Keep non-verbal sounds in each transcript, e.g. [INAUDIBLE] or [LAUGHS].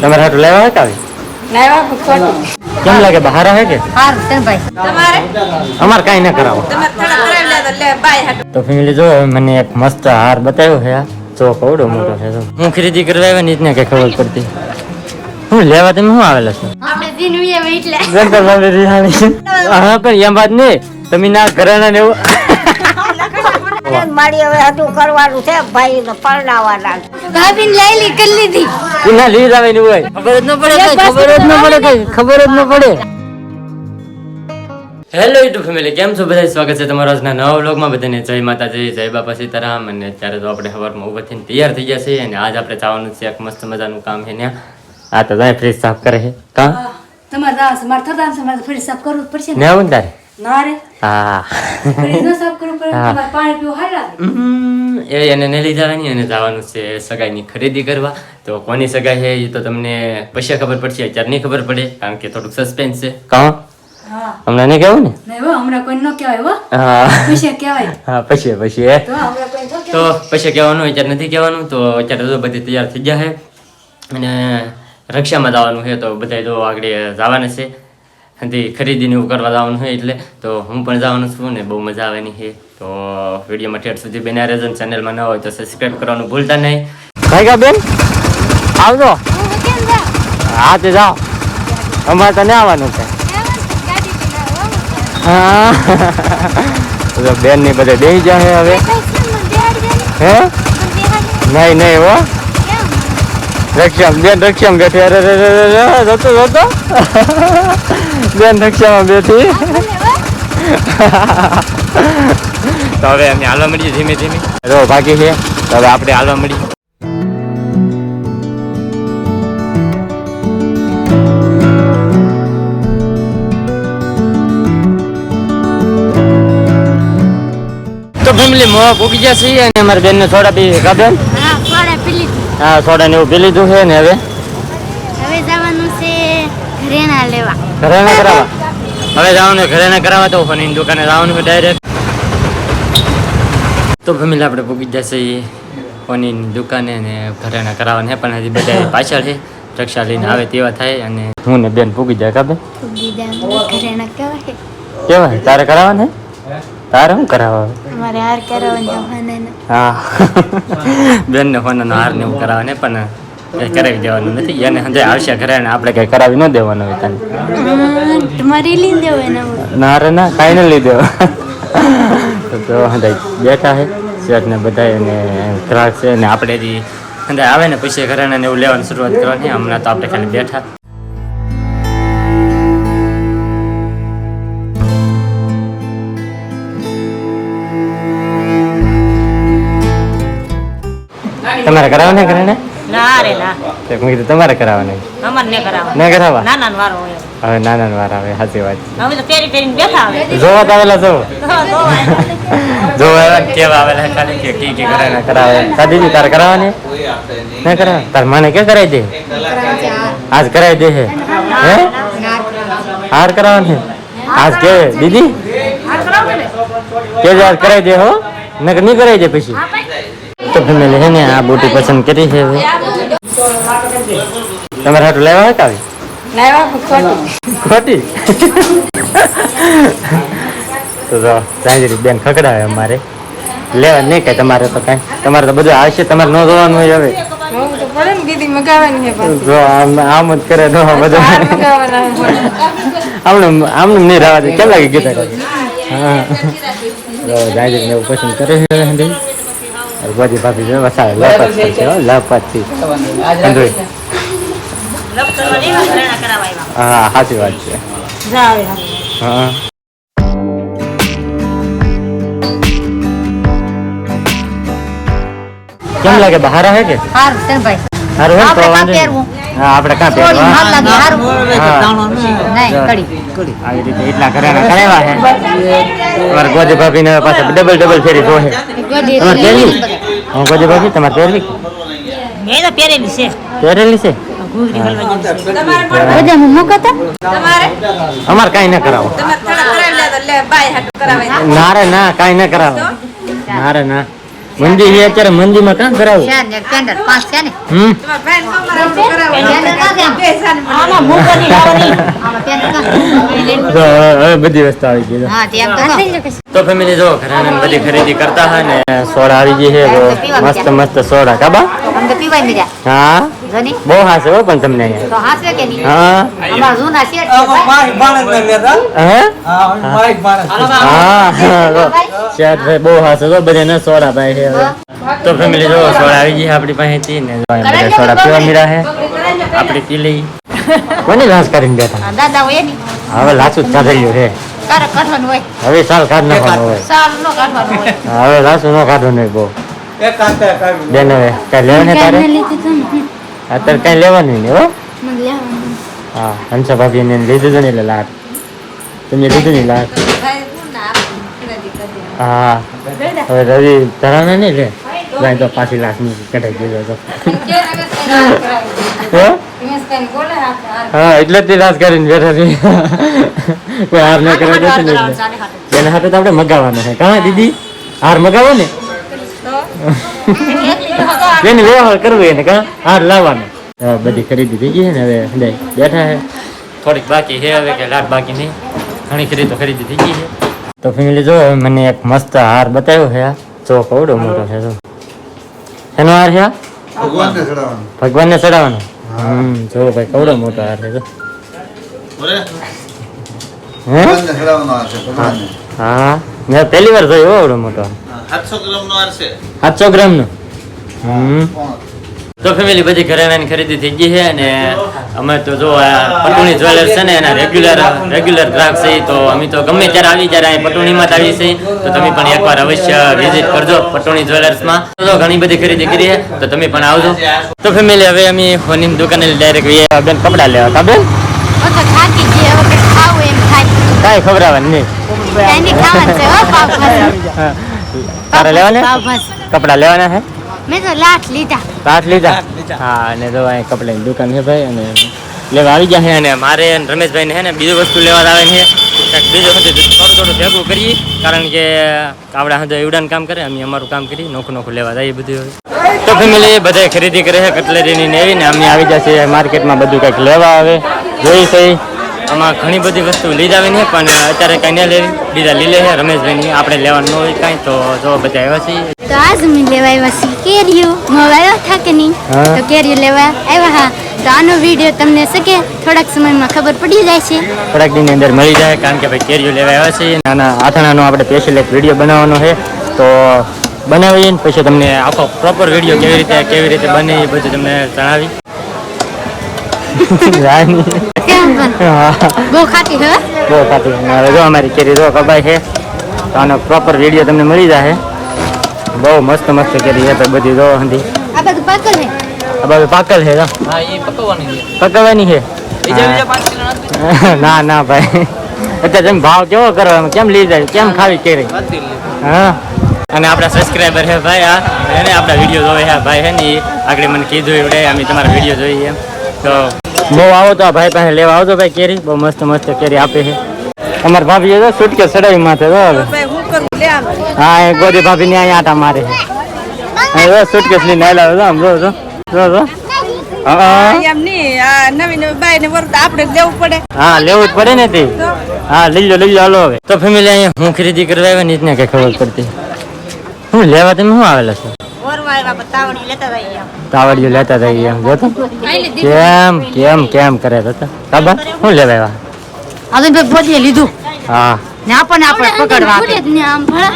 તમારે હાટું લેવા હતા કેમ લાગે બહાર આવે કે? અમારે કઈ ના કરાવો. તો લે બાય હાટું. તો ફેમિલી જો મને એક મસ્ત હાર બતાવ્યો છે. જો કવડો મોટો છે જો. હું ખરીદી કરવા આવ્યો ને ઇતને કઈ ખબર પડતી. હું લેવા તમે શું આવેલા છો? આપણે. [LAUGHS] હા પણ એમ વાત નહીં. તમે ના ઘરેણા ને એવું મારી હવે હતું કરવાનું છે ભાઈ ને પરણાવવાના ભાભીને લઈ લી કરી લીધી. એના લીધ આવે ને હોય? ખબર જ ન પડે ખબર જ ન પડે કઈ, ખબર જ ન પડે. હેલો યુટ્યુબ ફેમિલી કેમ છો? બધા સ્વાગત છે તમારા આજના નવા વ્લોગમાં. બધાને જય માતાજી જય બાપા સીતારામ. અને અત્યારે તો આપણે સવારમાં ઊભા થઈને તૈયાર થઈ ગયા છે અને આજ આપણે જવાનું છે એક મસ્ત મજાનું કામ છે ત્યાં. આ તો જાય ફ્રીજ સાફ કરે છે. કા? તમારે રાહ છે મારે થતા મારે ફરી સાફ કરવું પડશે ને. આવું તારે? એને જવાની અને જવાનું છે સગાઈની ખરીદી કરવા. તો કોની સગાઈ છે એ તો તમને પછી ખબર પડશે અત્યારે નહીં ખબર પડે કારણ કે થોડુંક સસ્પેન્સ છે. કાં હમણાં નહીં કહેવું ને? હમણાં કોઈ ન કહેવાય પછી કહેવાય. હા પછી પછી તો પછી કહેવાનું અત્યારે નથી કહેવાનું તો અત્યારે તો બધી તૈયાર થઈ ગયા છે અને રક્ષામાં જવાનું છે તો બધા તો આગળ જવાના છે. અને ખરીદીને એવું કરવા જવાનું છે એટલે તો હું પણ જવાનું છું ને બહુ મજા આવવાની છે તો વિડીયોમાં ઠેઠ સુધી બેન રહેજો ચેનલમાં ન હોય તો સબસ્ક્રાઈબ કરવાનું ભૂલતા નહીં. ભાઈ બેન આવજો. હા તે જાઓ. અમારે તને આવવાનું છે. હા. બેનની બધે બેસી જાય હવે. હે? નહીં નહીં હો. રક્ષામ બેન રક્ષામ બેઠી. અરે રે રે જોતો જોતો. [LAUGHS] બેન રક્ષામાં બેઠી. તો હવે અમે હાલવા મળીએ ધીમે ધીમે. રો ભાગી છે. તો હવે આપણે હાલવા મળીએ. તો ફેમિલી મોવા પૂકી જશે અને અમારી બેનને ફોડા પી લીધી હા સોડા ને એવું પી લીધું છે ને હવે? હવે જવાનું છે ઘરેણા લેવા. ઘરે ના કરાવવા? હવે જવાનું ઘરે ના કરાવવા તો ફોનની દુકાને જવાનું છે ડાયરેક્ટ તો ફેમિલી આપણે પૂગી જશે ફોનની દુકાને ને ઘરે ના કરાવવાને પણ હજી બધા પાછળ છે. રક્ષા લઈને આવે તેવા થાય અને હું ને બેન પૂગી જાય કાબે બીજા ઘરેણા કહેવાય. કેવા તારે કરાવવાને તારે શું કરાવવા? અમારે હાર કરાવવાની જવાના હા બેન ને. ફોન નો હાર ને એવું કરાવવાને પણ કઈ કરાવી દેવાનું નથી. એને હંધે આવશે ઘરે ને આપણે કઈ કરાવી ન દેવાનું હોય તને. લઈ દેવાના ના રે ના કાંઈ નહીં લીધો તો હંધાઈ બેઠા છે શેઠ ને બધા એને ગ્રાહક છે ને આપણે જે આવે ને પછી ઘરે ને એવું લેવાની શરૂઆત કરવાની. હમણાં તો આપણે ખાલી બેઠા. તમારે કરાવવાને ઘરેણા ના રે ના તો મેં કીધું તમારે કરાવવાને અમાર ને કરાવવા ના કરાવવા નાના વારો હોય હવે નાના ને વાર આવે સાચી વાત છે. હવે તો પેરી પેરીને બેઠા આવે જોવા તો આવેલા છો તો જોવાય. જોવા આવેલા ને કેવા આવેલા ખાલી કે કી કી કરે ને કરાવે સાદી તારે કરાવવાની ના કરાવે તાર મને કે કરાવી દે આજ કરાવી દે હે હે હાર કરાવવાની આજ કે દીદી કે જે આજ કરાવી દે હો નકર નહીં કરાવી દે પછી તો ફેમિલી હે ને આ બોટી પસંદ કરી છે તમારે હાટું લેવા લાવ્યા પણ ખોટું. તો સાંજરી બેન ખકડાવે અમારે. લેવા નહીં કઈ તમારે તો કાંઈ. તમારે તો બધું આવશે તમારે ન જોવાનું હોય હવે. છે આમ આમ જ કરે તો બધું. આમનું છે. આમને નહીં રહેવા દે. કેમ લાગી ગીતા? હા. જો ને એવું પસંદ કરે છે બધી ભાભી જો વસાવે લપત છે થી. હા સાચી વાત છે. હા. કેમ લાગે? બહાર આવે કે? હારું ભાઈ. હારું હે તો વાંધો નહીં. હા આપણે કાં પહેરવા માર લાગે હારું. નહીં કડી આવી રીતે એટલા ઘરેણા કરાવ્યા છે. તમારે ગોદી ભાભી ને પાછા ડબલ ડબલ ફેરી જોહે તમારે પહેરવી? હું ગોદી ભાભી તમારે પહેરવી? મેં તો પહેરેલી છે. પહેરેલી છે? ઘૂઘરી હલવા જેવી છે. બધા હું. મૂકતા તમારે? અમારે કાંઈ ના કરાવો. તમારે થોડા કરાવી લે તો લે બાય હાટું કરાવાય ના રે ના કાંઈ ના કરાવો. ના રે ના. મંદી છે અત્યારે મંદીમાં કામ કરાવું? બધી વસ્તુ આવી ગઈ તે ફેમિલી જો બધી ખરીદી કરતા હોય ને સોડા આવી ગઈ છે મસ્ત મસ્ત સોડા. કાબા પીવાય હા? જોની બહુ હાસે હો પણ તમને અહીંયા. તો હાસે કે નહીં? હા. અમાર જૂના શેઠ છે ભાઈ. માઇક ને લેતા હે? હા માઇક બાણજ હા હા શેઠ ભાઈ બહુ હાસે તો બધે ને સોડા ભાઈ છે હવે. તો ફેમિલી જો સોડા આવી ગઈ આપણી પાસેથી ને જો બધા સોડા પીવા મીરા છે આપણે પી લઈ કોની લાસ કરીને બેઠા? દાદા હોયની હવે લાચું જ કાઢેલું છે હવે સાલ કાઢ નાખવાનું હોય. સાલ નો કાઢવાનું હોય. હવે લાચું ન કાઢવાનું હોય બહુ. એક કાંતે કાઢ્યું બેન હવે કાલે લેવાને તારે? ને? અત્યારે કઈ લેવાનું નહીં હો. હા હંસા ભાભી ને લીધું હતું ને એટલે લાટ તમે લીધું ને લાટ હા હવે રવિ ધરાણા નહીં લે? ભાઈ તો પાછી લાખની કઢાઈ દીધો તો. હે? હા એટલે જ તે લાશ કરીને બેઠા છે. કોઈ હાર ના કરવા જશે ને એના હાથે તો આપણે મગાવવાનો છે. કાં દીદી? હાર મગાવો ને. એને વ્યવહાર કરવો એને કા? હાર લાવવાનો. બધી ખરીદી થઈ ગઈ છે ને હવે બેઠા છે. થોડીક બાકી છે હવે કે લાટ બાકી નહીં. ઘણી ખરીદી તો ખરીદી થઈ ગઈ છે. તો ફેમિલી જો હવે મને એક મસ્ત હાર બતાવ્યો છે આ. જો કવડો મોટો છે જો. એનો હાર છે ભગવાનને ચડાવવાનો. ભગવાનને ચડાવવાનો. હમ જો ભાઈ કવડો મોટો હાર છે જો. હે? ભગવાનને ચડાવવાનો આ છે ભગવાનને. હા મેં પહેલી વાર જોયો એવડો મોટો. સાતસો ગ્રામ નો હાર છે. સાતસો ગ્રામ નો? તો ફેમિલી બધી ઘરેણાની ખરીદી થઈ ગઈ છે અને અમે તો જો આ પટુણી જ્વેલર્સ છે ને એના રેગ્યુલર રેગ્યુલર ગ્રાહક છે તો અમે તો ગમે ત્યારે આવી જ્યારે અહીં પટુણીમાં જ આવી છે તો તમે પણ એકવાર અવશ્ય વિઝિટ કરજો પટુણી જ્વેલર્સમાં તો ઘણી બધી ખરીદી કરી છે તો તમે પણ આવજો. તો ફેમિલી હવે અમે ફોનની દુકાને ડાયરેક્ટ બેન કપડાં લેવા કા બેન? કાંઈ ખબરાવાનું નહીં. હો હા. તારે લેવાના? કપડાં લેવાના છે? મેં તો લાટ લીધા. પાઠ લીધા? હા અને જો અહીં કપડાની દુકાન છે ભાઈ અને લેવા આવી ગયા છે અને મારે રમેશભાઈને છે ને બીજું વસ્તુ લેવા આવે છે. કંઈક બીજું થોડું થોડું ભેગું કરીએ કારણ કે આપણે હજુ એવડાનું કામ કરે અમે અમારું કામ કરી નોખું નોખું લેવા જઈએ બધું તો ફેમિલી બધા ખરીદી કરે છે કટલેરીની ને એવી ને અમે આવી જશે માર્કેટમાં બધું કંઈક લેવા આવે જોઈ છે. આમાં ઘણી બધી વસ્તુ લીધા આવીને પણ અત્યારે કાંઈ ન લેવી. બીજા લીલે છે રમેશભાઈની આપણે લેવાનું હોય કાંઈ તો જો બધા આવ્યા છીએ. તો આજ મેં લેવા આવ્યા છીએ કેરીઓ. મોવા આવ્યો થા કે નહીં? તો કેરીઓ લેવા આવ્યા હા. તો આનો વીડિયો તમને શકે. થોડાક સમયમાં ખબર પડી જાય છે. થોડાક દિનની અંદર મળી જાય કારણ કે ભાઈ કેરીઓ લેવા આવ્યા છે નાના આથણાનો આપણે સ્પેશિયલ એક વીડિયો બનાવવાનો છે. તો બનાવીએ ને પછી તમને આખો પ્રોપર વીડિયો કેવી રીતે કેવી રીતે બને એ બધું તમને જણાવી. [LAUGHS] [LAUGHS] રાની. બહુ ખાટી બહુ હવે જો અમારી કેરી જો કબાઈ છે તો આનો પ્રોપર વીડિયો તમને મળી જશે બહુ મસ્ત મસ્ત કેરી છે ભાઈ બધી જો હંધી આ બધું પાકલ હે? આ પાકલ છે હા એ પકવવાની છે. પકવવાની છે? [LAUGHS] ના ના ભાઈ. અત્યારે તમે ભાવ કેવો કરો એમ કેમ લઈ જાય? કેમ ખાવી કેરી? હા. અને આપણા સબસ્ક્રાઈબર છે ભાઈ આ. એને આપણા વીડિયો જોવે છે ભાઈ હે ને આગળ મને કીધું એવડે અમે તમારા વીડિયો જોઈએ એમ. તો બહુ આવો તો આ ભાઈ પાસે લેવા આવજો ભાઈ કેરી. બહુ મસ્ત મસ્ત કેરી આપે છે. અમારા ભાભી તો સુટકે ચડાવી માથે જો હા એ ગોદી ભાભી ને અહીંયા આટા મારે છે. હા જો સુટકેસ લઈને આવેલા જો આમ જો જો જો જો હા જ જ ખરીદી કરવા આવ્યા ને ખબર પડતી. હું લેવા તમે શું આવેલા છો? ઓરવા આવ્યા પણ તાવડી લેતા તાવડીઓ લેતા થઈ એમ જોતો કેમ કેમ કેમ કરે તો? ખબર? શું લેવા આવ્યા? હવે ભાઈ પોતે લીધું. હા. ને આપણને આપણે પકડવા ફૂટે જ ને આમ ભળા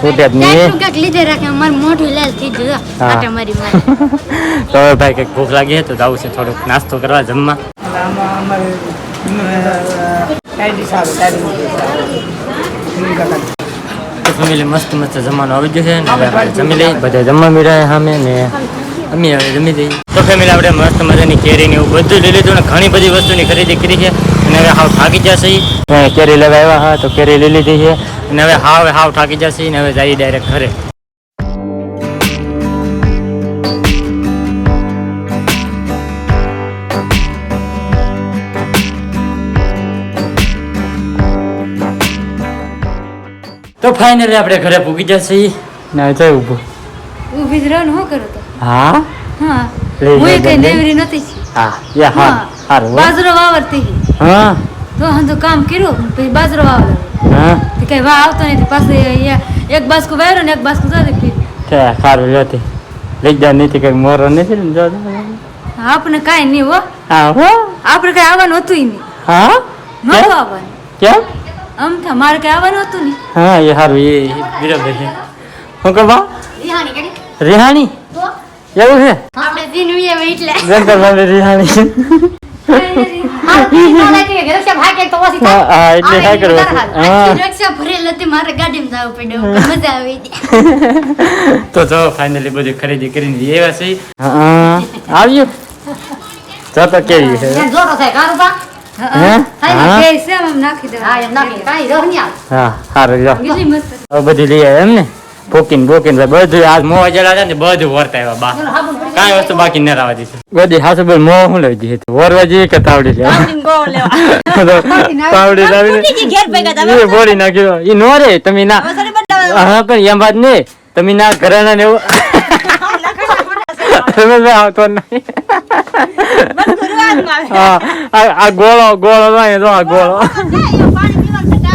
ફૂટે જ નહીં ક્યાંક ક્યાંક લીધે રાખે. અમારું મોઢું લાલ થઈ ગયું. હા. મારી મારી. [LAUGHS] તો ભાઈ કંઈક ભૂખ લાગી તો જવું છે થોડુંક નાસ્તો કરવા જમવા. અમારે ફેમિલી મસ્ત મસ્ત જમવાનું આવી ગયું છે ને હવે આપણે જમી લઈ બધા જમવા મીરાય સામે ને અમે હવે જમી દઈએ તો ફેમિલી આપણે મસ્ત મજાની કેરી ને એવું બધું લઈ લીધું ને ઘણી બધી વસ્તુની ખરીદી કરી છે અને હવે હાવ થાકી જશે કેરી લેવા આવ્યા હા તો કેરી લઈ લીધી છે. અને હવે હાવ હાવ થાકી જશે ને હવે જઈએ ડાયરેક્ટ ઘરે. તો ફાઇનલી આપણે ઘરે પૂગી જશે ના જાય જઈ ઊભી જ રહો ને શું કરું તો? હા? હા. હું કઈ નેવરી નથી હા યા હા હાર બાજરો વાવરતી હા. તો હંધો કામ કર્યું પછી બાજરો વાવર. હા? તે કઈ વા આવતો નથી પાસે એક બાસકુ વાયરો ને એક બાસકુ જાતે પી છે સારું જોતી લઈ જા નથી કઈ મોરો નથી ને જો આપણે કાઈ નહીં હો. હા હો. આપણે કઈ આવવાનું હતું નહીં. હા? નહોતું આવવાનું. કેમ? આમ થા મારે કઈ આવવાનું હતું ને? હા એ હારું એ બરાબર છે. શું કરવા? રિહાણી એવું છે? આપણે દિન ઉઈએ એટલે. જંગલમાં રિહાણી હા હા એટલે શું કરવું હા. રક્ષા ભરેલ હતી મારે ગાડીમાં જવું પડ્યું. મજા આવી ગઈ તો જો ફાઇનલી બધી ખરીદી કરીને એવા છે. હા આવ્યું. જો તો કેવી છે? બધી લઈ આવ્યા એમ ને? પોકીન બોકીન બધું આ મોહ જેલા હતા ને બધું વર્તા આવ્યા બા. કાંઈ વસ્તુ બાકી ન રહેવા દીધું. બધી હાસુ બોલ મોહ હું લઈ જઈએ વરવા જઈએ કે તાવડી લે લેવા. તાવડી લાવીને એ બોલી નાખ્યો. ઈ નો રે તમે ના હા પણ એમ વાત નહીં. તમે ના ઘરેણા ને એવું [LAUGHS] તમે આવતો નહીં. આ ગોળો ગોળો અહીંયા જો આ ગોળો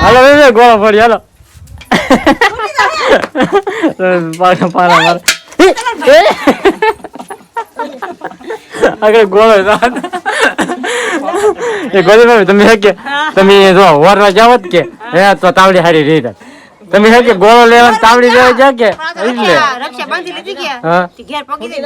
હાલો બે ગોળો પડી હાલો પાછા પાલા મારે! આગળ ગોળો. એ ગોળી તમે કે તમે જો, વરવા જાવ કે હે તો તાવડી હારી રહી. તમે હે કે ગોળો લેવા તાવડી લેવા જા કે એટલે રક્ષા બાંધી લીધી કે હા. તે ઘેર પકી દે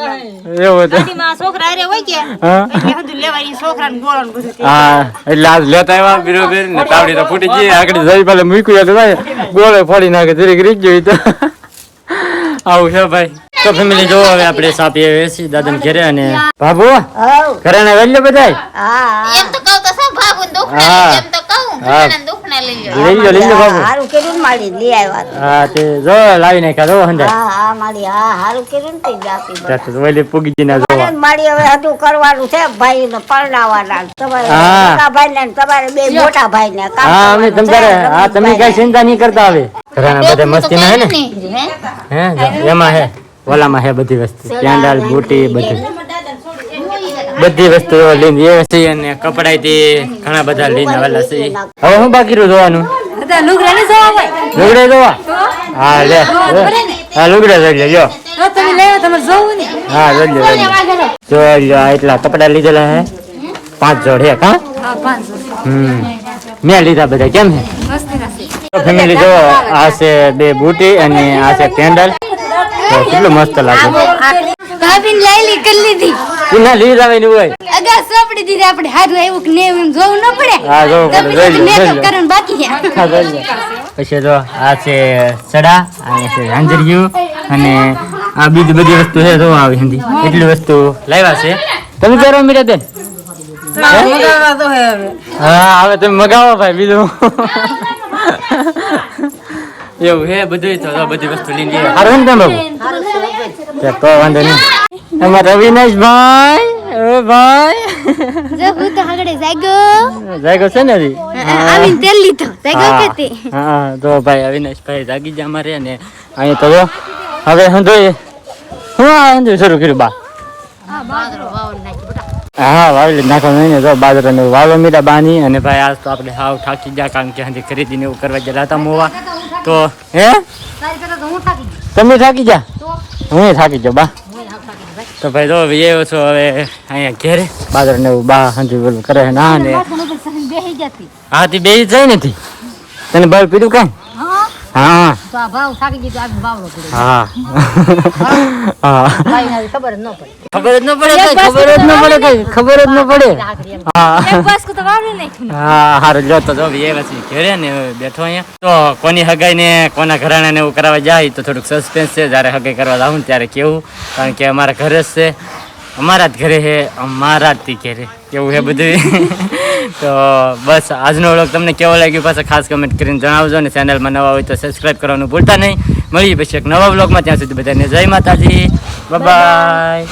એવું હતું. માં છોકરા હારે હોય કે હા. એટલે બધું લેવા ઈ છોકરાને ગોળો ને બધું હા. એટલે આજ લેતા આવ્યા બિરોબર ને તાવડી તો ફૂટી ગઈ. આગળ જઈ પાલે મૂક્યું એટલે ભાઈ. ગોળો ફોડી નાખે જરીક રીત જોઈ તો. આવું છે ભાઈ. તો ફેમિલી જોવો હવે આપણે સાપી વેસી દાદા ઘેરે અને બાબુ ઘરે ને વેલ્યો બધાય? એમ તો કહું તો શું બાબુ દુઃખ હા. ના એમ તો કહું હા. લઈ લો બાબુ હારું કર્યું માળી લઈ આવ્યા હા તે જો લાવી નાખ્યા જો હંદા હા હા માળી હા હારું કર્યું તે જાતી બસ તો ઓલી પૂગી જી ના જોવા ને હવે હતું કરવાનું છે ભાઈ ને પરણાવવાના તમારે. મોટા ભાઈ ને તમારે બે મોટા ભાઈ ને હા અમે કરવાનું તમ છે. તારે હા તમે કઈ ચિંતા નહીં કરતા હવે. ઘરાના બધે મસ્તી માં હે ને? હે? હે એમાં હે ઓલામાં હે બધી વસ્તુ. કેન્ડલ બુટી બધું. બધી વસ્તુ લઈને એ છે અને કપડાય તે ઘણા બધા લઈને આવેલા છે. હવે હું બાકી રહ્યું જોવાનું? લુગડા જવા? હા. લે. હા લુગડે જોઈ લેજો. હા જોઈ લો જોઈ લો. એટલા કપડા લીધેલા હે. પાંચ જોડ હે? કા હા હમ. મેં લીધા બધા કેમ હે? ફેમિલી જો આ છે બે બુટી અને આ છે કેન્ડલ. તો કેટલું મસ્ત લાગે. ભાભીને લાઈલી કરી લીધી. એના લઈ આવે ને હોય. અગા સોપડી દીધી આપણે હારું આવ્યું કે નહીં એમ જોવું ન પડે. હા જોવું તો પડે મેકઅપ કરવાનું બાકી છે. પછી જો આ છે સડા અને છે રાંજરિયું અને આ બીજી બધી વસ્તુ છે જો આવી હિન્દી. એટલી વસ્તુ લાવ્યા છે. તમે પહેરો મીરા બેન? હા? હવે. તમે મગાવો ભાઈ બીજું. [LAUGHS] એવું હે બધું તો બધી વસ્તુ જઈએ. હારું ને તમે બાબુ તો વાંધો નહીં. અમારા ઓ ભાઈ. જો હું તો આગળ જાગ્યો. જાગો છે ને હજી? આવીને તેલ લીધો. જાગ્યો હા, કે તે? હા તો ભાઈ જાગી જા મારે ને તો હવે હું જોઈએ હું આ શરૂ કર્યું બા. હા વાવેલી જ નાખવાનું નહીં ને જો બાજરો ને વાલો મીરા બાની અને ભાઈ આજ તો આપણે હાવ થાકી ગયા કારણ કે ખરીદી ખરીદીને એવું કરવા ગયા હતા મોવા. તો હે? તમે થાકી જા હું થાકી ગયો બા. તો ભાઈ તો એવો છો હવે અહીંયા ઘેરે. બાજરો ને એવું બા હંધી પેલું કરે ના ને. હા તે બે જાય નથી તને બળ પીધું કાંઈ? હા. તો આ ભાવ થાકી ગઈ તો આ ભાવડો પડે. હા. હા. ભાઈ ખબર જ ન પડે. ખબર જ ન પડે ખબર જ ન પડે કઈ ખબર જ ન પડે. હા. એક બાસ્કુ તો વાવડી નાખ્યું. હા હારું જો તો જો એ પછી ઘરે ને બેઠો અહીંયા. તો કોની હગાઈ ને કોના ઘરાણા ને એવું કરાવવા જાય તો થોડુંક સસ્પેન્સ છે. જ્યારે હગાઈ કરવા જાઉં ને ત્યારે કેવું. કારણ કે અમારા ઘરે જ છે. અમારા જ ઘરે છે અમારા જ થી ઘરે. કેવું છે બધું તો બસ આજનો વ્લોગ તમને કેવો લાગ્યો પાછા ખાસ કમેન્ટ કરીને જણાવજો અને ચેનલમાં નવા હોય તો સબસ્ક્રાઈબ કરવાનું ભૂલતા નહીં. મળીએ પછી એક નવા વ્લોગમાં ત્યાં સુધી બધાને જય માતાજી. બાય